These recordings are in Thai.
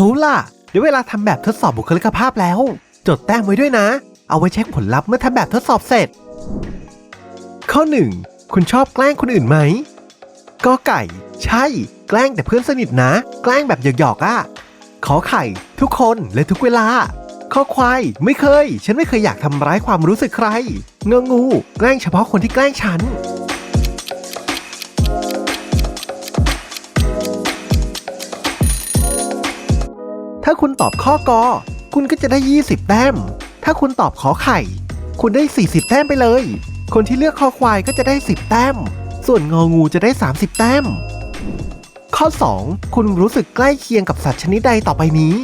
เอาล่ะเดี๋ยวเวลาทำแบบทดสอบบุคลิกภาพแล้ว จดแต้มไว้ด้วยนะ เอาไว้เช็คผลลัพธ์เมื่อทำแบบทดสอบเสร็จ ข้อ 1 คุณชอบแกล้งคนอื่นไหมกอไก่ ใช่ แกล้งแต่เพื่อนสนิทนะ แกล้งแบบหยอกๆอะขอไข่ ทุกคนและทุกเวลา ข้อควาย ไม่เคย ฉันไม่เคยอยากทำร้ายความรู้สึกใครงงู แกล้งเฉพาะคนที่แกล้งฉัน ถ้าคุณตอบข้อกอ คุณก็จะได้ 20 แต้ม ถ้าคุณตอบขอไข่ คุณได้ 40 แต้มไปเลย คนที่เลือกคอควายก็จะได้ 10 แต้ม ส่วนงองูจะได้ 30 แต้ม ข้อ 2 คุณรู้สึกใกล้เคียงกับสัตว์ชนิดใดต่อไปนี้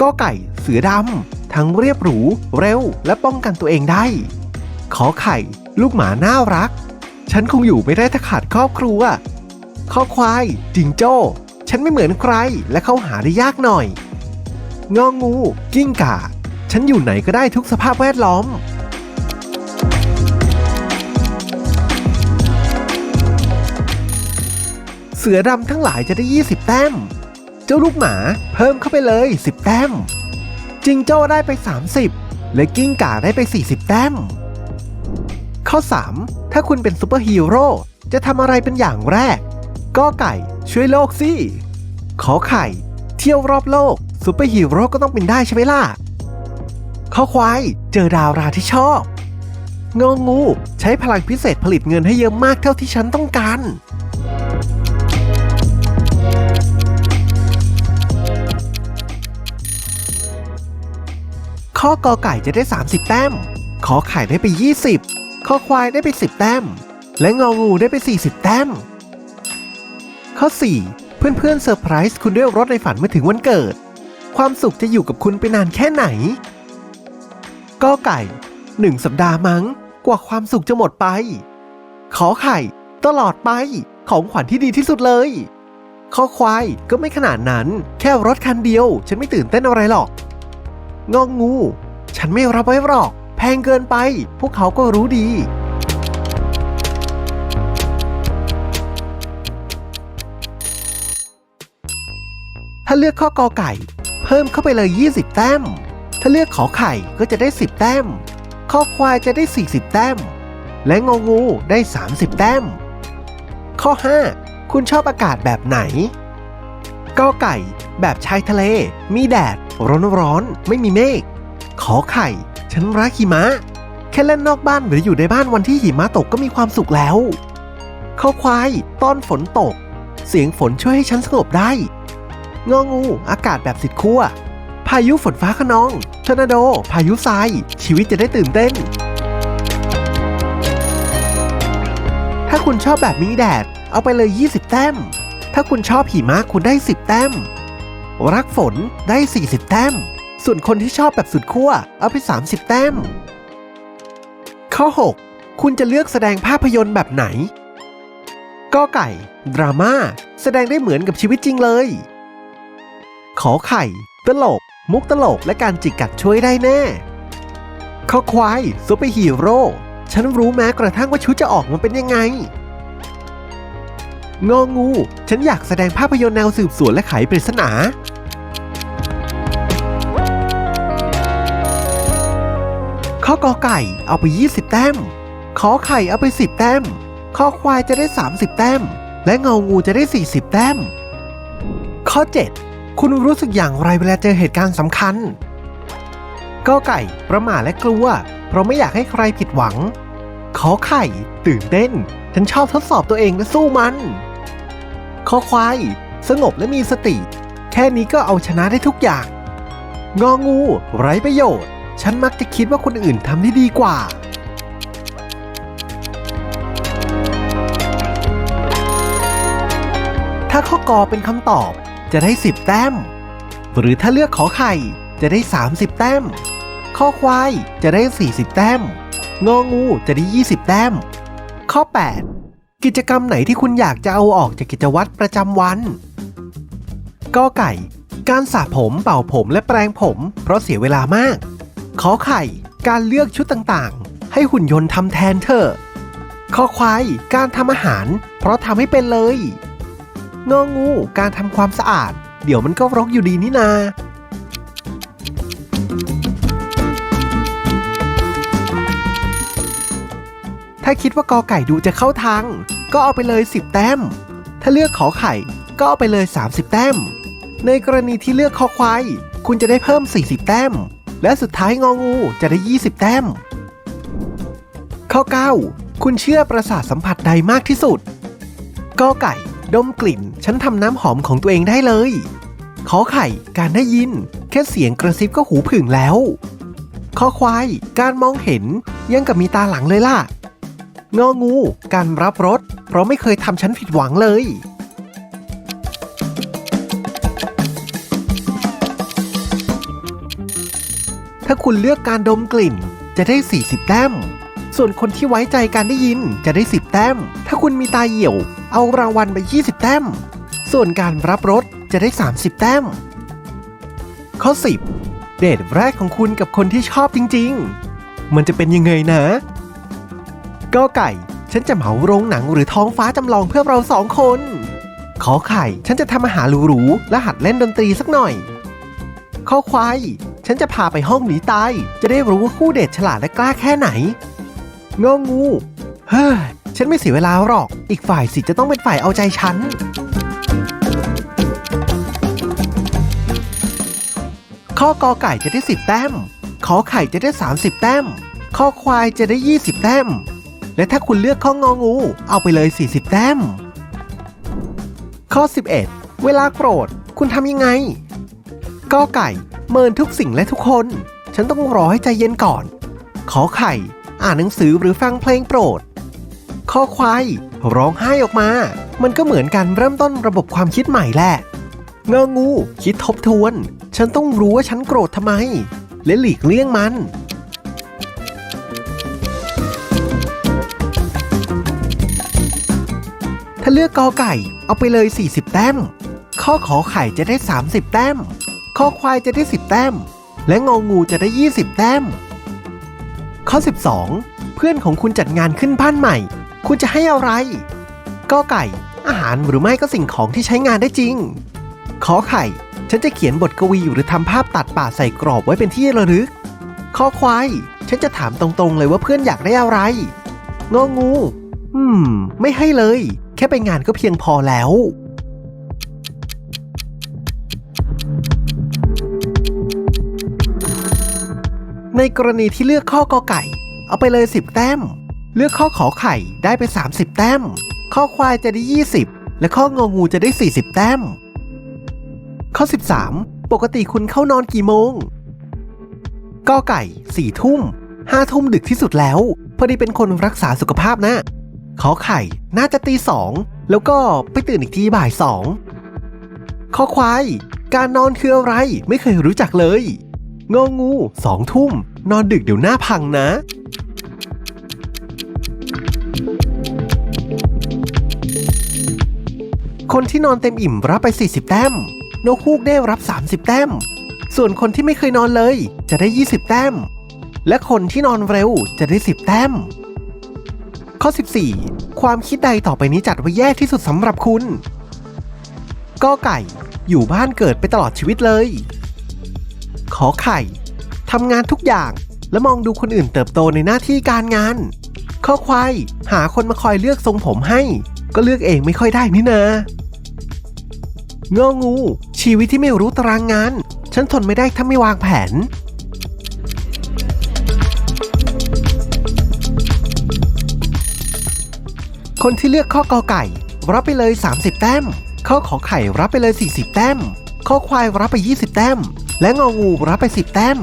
กอไก่ เสือดำ ทั้งเรียบหรู เร็ว และป้องกันตัวเองได้ ขอไข่ ลูกหมาน่ารัก ฉันคงอยู่ไม่ได้ถ้าขาดครอบครัวข้อควาย จิงโจ้ ฉันไม่เหมือนใครและเข้าหาได้ยากหน่อย งองู กิ้งก่า ฉันอยู่ไหนก็ได้ทุกสภาพแวดล้อม เสือดำทั้งหลายจะได้ 20 แต้ม เจ้าลูกหมาเพิ่มเข้าไปเลย 10 แต้ม จิงโจ้ได้ไป 30 และกิ้งก่าได้ไป 40 แต้ม ข้อ 3 ถ้าคุณเป็นซูเปอร์ฮีโร่จะทำอะไรเป็นอย่างแรก ก็ไก่ช่วยโลกสิขอไข่ เที่ยวรอบโลก ซูเปอร์ฮีโร่ก็ต้องเป็นได้ใช่ไหมล่ะ ข้อควาย เจอดาวราที่ชอบงองู ใช้พลังพิเศษผลิตเงินให้เยอะมากเท่าที่ฉันต้องการ ข้อกอไก่จะได้ 30 แต้ม ขอไข่ได้ไป 20 ข้อควายได้ไป 10 แต้ม และงองูได้ไป 40 แต้ม ข้อ 4 เพื่อนๆเซอร์ไพรส์คุณด้วยรถในฝันเมื่อถึงวันเกิด ความสุขจะอยู่กับคุณไปนานแค่ไหนกอไก่1สัปดาห์มั้ง กว่าความสุขจะหมดไป ขอไข่ ตลอดไป ของขวัญที่ดีที่สุดเลย ข้อควายก็ไม่ขนาดนั้น แค่รถคันเดียว ฉันไม่ตื่นเต้นอะไรหรอก งองูฉันไม่รับไว้หรอก แพงเกินไป พวกเขาก็รู้ดี ถ้าเลือกข้อกอไก่ เพิ่มเข้าไปเลย 20 แต้ม ถ้าเลือกขอไข่ก็จะได้ 10 แต้มข้อควายจะได้ 40 แต้ม และงองูได้ 30 แต้ม ข้อ 5 คุณชอบอากาศแบบไหนกอไก่ แบบชายทะเล มีแดด ร้อนร้อนๆไม่มีเมฆ ขอไข่ ฉันรักหิมะ แค่เล่นนอกบ้านหรืออยู่ในบ้านวันที่หิมะตกก็มีความสุขแล้ว ข้อควาย ตอนฝนตก เสียงฝนช่วยให้ฉันสงบได้ งองู อากาศแบบสิทธิ์ขั้วพายุฝนฟ้าขนองทอร์นาโด พายุทราย ชีวิตจะได้ตื่นเต้น ถ้าคุณชอบแบบมีแดด เอาไปเลย 20 แต้ม ถ้าคุณชอบหิมะคุณได้ 10 แต้ม รักฝนได้ 40 แต้ม ส่วนคนที่ชอบแบบสุดขั้วเอาไป 30 แต้ม ข้อ 6 คุณจะเลือกแสดงภาพยนตร์แบบไหนก็ไก่ ดราม่า แสดงได้เหมือนกับชีวิตจริงเลย ขอไข่ ตลก มุกตลกและการจิกกัดช่วยได้แน่ข้อควายซูเปอร์ฮีโร่ฉันรู้แม้กระทั่งว่าชุดจะออกมาเป็นยังไง งองู ฉันอยากแสดงภาพยนตร์แนวสืบสวนและไขปริศนา ข้อกอไก่เอาไป 20 แต้ม ขอไข่เอาไป 10 แต้ม ข้อควายจะได้ 30 แต้ม และงองูจะได้ 40 แต้ม ข้อ 7 คุณรู้สึกอย่างไรเวลาเจอเหตุการณ์สำคัญกอไก่ ประหม่าและกลัว เพราะไม่อยากให้ใครผิดหวัง ขอไข่ ตื่นเต้น ฉันชอบทดสอบตัวเองและสู้มันข้อควาย สงบและมีสติ แค่นี้ก็เอาชนะได้ทุกอย่าง งองู ไร้ประโยชน์ ฉันมักจะคิดว่าคนอื่นทำได้ดีกว่าถ้าข้อกอเป็นคำตอบ จะได้ 10 แต้ม หรือถ้าเลือกขอไข่จะได้ 30 แต้ม ข้อควายจะได้ 40 แต้ม งองูจะได้ 20 แต้ม ข้อ 8 กิจกรรมไหนที่คุณอยากจะเอาออกจากกิจวัตรประจำวันกอไก่ การสระผมเป่าผมและแปรงผม เพราะเสียเวลามาก ขอไข่ การเลือกชุดต่างๆ ให้หุ่นยนต์ทำแทนเธอข้อควาย การทำอาหาร เพราะทำให้เป็นเลย งองู การทำความสะอาด เดี๋ยวมันก็รกอยู่ดีนี่นา ถ้าคิดว่ากอไก่ดูจะเข้าทาง ก็เอาไปเลย 10 แต้ม ถ้าเลือกขอไข่ ก็เอาไปเลย 30 แต้ม ในกรณีที่เลือกคอควาย คุณจะได้เพิ่ม 40 แต้ม และสุดท้ายงองูจะได้ 20 แต้ม ข้อ 9 คุณเชื่อประสาทสัมผัสใดมากที่สุดกอไก่ ดมกลิ่น ฉันทำน้ำหอมของตัวเองได้เลย ขอไข่ การได้ยิน แค่เสียงกระซิบก็หูผึ่งแล้ว ข้อควาย การมองเห็น ยังกับมีตาหลังเลยล่ะ งองู การรับรส เพราะไม่เคยทำฉันผิดหวังเลย ถ้าคุณเลือกการดมกลิ่นจะได้ 40 แต้ม ส่วนคนที่ไว้ใจการได้ยินจะได้ 10 แต้ม ถ้าคุณมีตาเหี่ยว เอารางวัลไป 20 แต้ม ส่วนการรับรสจะได้ 30 แต้ม ข้อ 10 เดทแรกของคุณกับคนที่ชอบจริง ๆ มันจะเป็นยังไงนะก็ไก่ ฉันจะเหมาโรงหนังหรือท้องฟ้าจำลองเพื่อเราสองคน ขอไข่ ฉันจะทำอาหารหรูๆและหัดเล่นดนตรีสักหน่อย ข้อควาย ฉันจะพาไปห้องหนีตาย จะได้รู้ว่าคู่เดทฉลาดและกล้าแค่ไหน งองู เฮ้ย ฉันไม่เสียเวลาหรอก อีกฝ่ายสิจะต้องเป็นฝ่ายเอาใจฉัน ข้อกอไก่จะได้ 10 แต้ม ขอไข่จะได้ 30 แต้ม ข้อควายจะได้ 20 แต้ม และถ้าคุณเลือกข้ององู เอาไปเลย 40 แต้ม ข้อ 11 เวลาโกรธ คุณทำยังไงกอไก่ เมินทุกสิ่งและทุกคน ฉันต้องรอให้ใจเย็นก่อน ขอไข่ อ่านหนังสือหรือฟังเพลงโปรด ข้อควายร้องไห้ออกมา มันก็เหมือนการเริ่มต้นระบบความคิดใหม่แหละงองู คิดทบทวน ฉันต้องรู้ว่าฉันโกรธทำไม และหลีกเลี่ยงมัน ถ้าเลือกกอไก่ เอาไปเลย 40 แต้ม ข้อขอไข่จะได้ 30 แต้ม ข้อควายจะได้ 10 แต้ม และงองูจะได้ 20 แต้ม ข้อ 12 เพื่อนของคุณจัดงานขึ้นบ้านใหม่ คุณจะให้อะไรกอไก่ อาหารหรือไม่ก็สิ่งของที่ใช้งานได้จริง ขอไข่ ฉันจะเขียนบทกวีหรือทำภาพตัดป่าใส่กรอบไว้เป็นที่ระลึกข้อควาย ฉันจะถามตรงๆเลยว่าเพื่อนอยากได้อะไรงองู อืม ไม่ให้เลย แค่ไปงานก็เพียงพอแล้ว ในกรณีที่เลือกข้อกอไก่ เอาไปเลย 10 แต้ม เลือกข้อขอไข่ได้ไป 30 แต้ม ข้อควายจะได้ 20 และข้ององูจะได้ 40 แต้ม ข้อ 13 ปกติคุณเข้านอนกี่โมงกอไก่สี่ทุ่มห้าทุ่มดึกที่สุดแล้ว พอดีเป็นคนรักษาสุขภาพนะ ขอไข่น่าจะตีสองแล้วก็ไปตื่นอีกทีบ่ายสองข้อควาย การนอนคืออะไรไม่เคยรู้จักเลย งองูสองทุ่ม นอนดึกเดี๋ยวหน้าพังนะคนที่นอนเต็มอิ่มรับไป 40 แต้ม นกฮูกได้รับ 30 แต้ม ส่วนคนที่ไม่เคยนอนเลย จะได้ 20 แต้ม และคนที่นอนเร็วจะได้ 10 แต้ม ข้อ 14 ความคิดใดต่อไปนี้จัดว่าแย่ที่สุดสำหรับคุณกอไก่ อยู่บ้านเกิดไปตลอดชีวิตเลย ขอไข่ทำงานทุกอย่างและมองดูคนอื่นเติบโตในหน้าที่การงาน ข้อควายหาคนมาคอยเลือกทรงผมให้ ก็เลือกเองไม่ค่อยได้นี่นะงองู ชีวิตที่ไม่รู้ตารางงาน ฉันทนไม่ได้ถ้าไม่วางแผน คนที่เลือกข้อกอไก่ รับไปเลย 30 แต้ม ข้อขอไข่รับไปเลย 40 แต้ม ข้อควายรับไป 20 แต้ม และงองูรับไป 10 แต้ม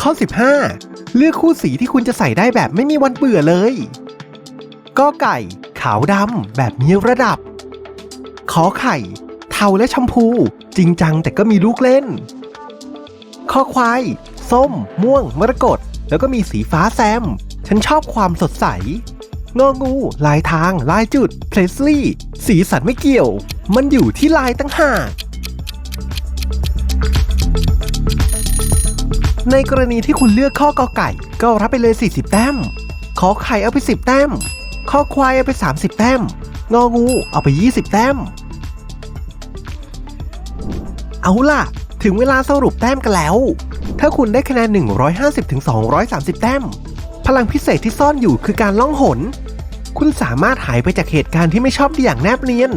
ข้อ 15 เลือกคู่สีที่คุณจะใส่ได้แบบไม่มีวันเบื่อเลยกอไก่ ขาวดำแบบมีระดับ ขอไข่ เทาและชมพู จริงจังแต่ก็มีลูกเล่น ข้อควาย ส้ม ม่วง มรกตแล้วก็มีสีฟ้าแซม ฉันชอบความสดใสงองู ลายทาง ลายจุดเพลสลี่ สีสันไม่เกี่ยว มันอยู่ที่ลายตั้งหาก ในกรณีที่คุณเลือกข้อกอไก่ ก็รับไปเลย 40 แต้ม ขอไข่เอาไป 10 แต้ม ข้อควายเอาไป 30 แต้ม งองูเอาไป 20 แต้ม เอาล่ะ ถึงเวลาสรุปแต้มกันแล้ว ถ้าคุณได้คะแนน 150-230 แต้ม พลังพิเศษที่ซ่อนอยู่คือการล่องหน คุณสามารถหายไปจากเหตุการณ์ที่ไม่ชอบได้อย่างแนบเนียน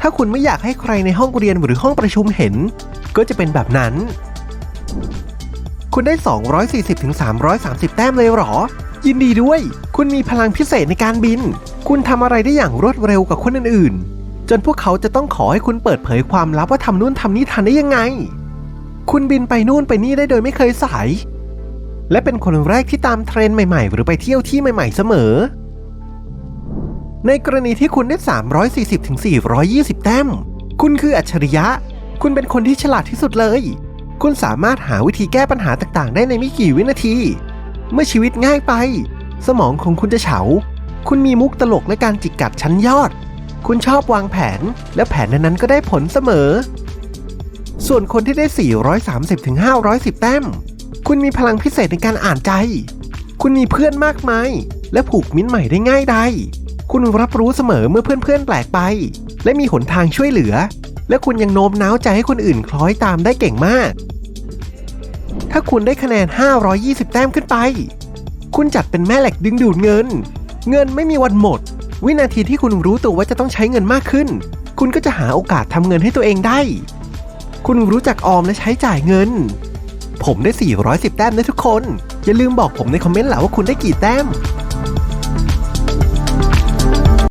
ถ้าคุณไม่อยากให้ใครในห้องเรียนหรือห้องประชุมเห็น ก็จะเป็นแบบนั้น คุณได้ 240ถึง330 แต้มเลยเหรอ ยินดีด้วย คุณมีพลังพิเศษในการบิน คุณทำอะไรได้อย่างรวดเร็วกว่าคนอื่นๆ จนพวกเขาจะต้องขอให้คุณเปิดเผยความลับว่าทำนู่นทำนี่ทันได้ยังไง คุณบินไปนู่นไปนี่ได้โดยไม่เคยสาย และเป็นคนแรกที่ตามเทรนด์ใหม่ๆ หรือไปเที่ยวที่ใหม่ๆ เสมอ ในกรณีที่คุณได้ 340ถึง420 แต้ม คุณคืออัจฉริยะ คุณเป็นคนที่ฉลาดที่สุดเลย คุณสามารถหาวิธีแก้ปัญหาต่างๆ ได้ในไม่กี่วินาที เมื่อชีวิตง่ายไป สมองของคุณจะเฉา คุณมีมุกตลกและการจิกกัดชั้นยอด คุณชอบวางแผน และแผนนั้นๆก็ได้ผลเสมอ ส่วนคนที่ได้ 430ถึง510 แต้ม คุณมีพลังพิเศษในการอ่านใจ คุณมีเพื่อนมากมาย และผูกมิตรใหม่ได้ง่ายได้คุณรับรู้เสมอเมื่อเพื่อนๆแปลกไป และมีหนทางช่วยเหลือ และคุณยังโน้มน้าวใจให้คนอื่นคล้อยตามได้เก่งมาก ถ้าคุณได้คะแนน 520 แต้มขึ้นไป คุณจัดเป็นแม่เหล็กดึงดูดเงิน เงินไม่มีวันหมด วินาทีที่คุณรู้ตัวว่าจะต้องใช้เงินมากขึ้น คุณก็จะหาโอกาสทำเงินให้ตัวเองได้ คุณรู้จักออมและใช้จ่ายเงิน ผมได้ 410 แต้มนะทุกคน อย่าลืมบอกผมในคอมเมนต์แหละว่าคุณได้กี่แต้ม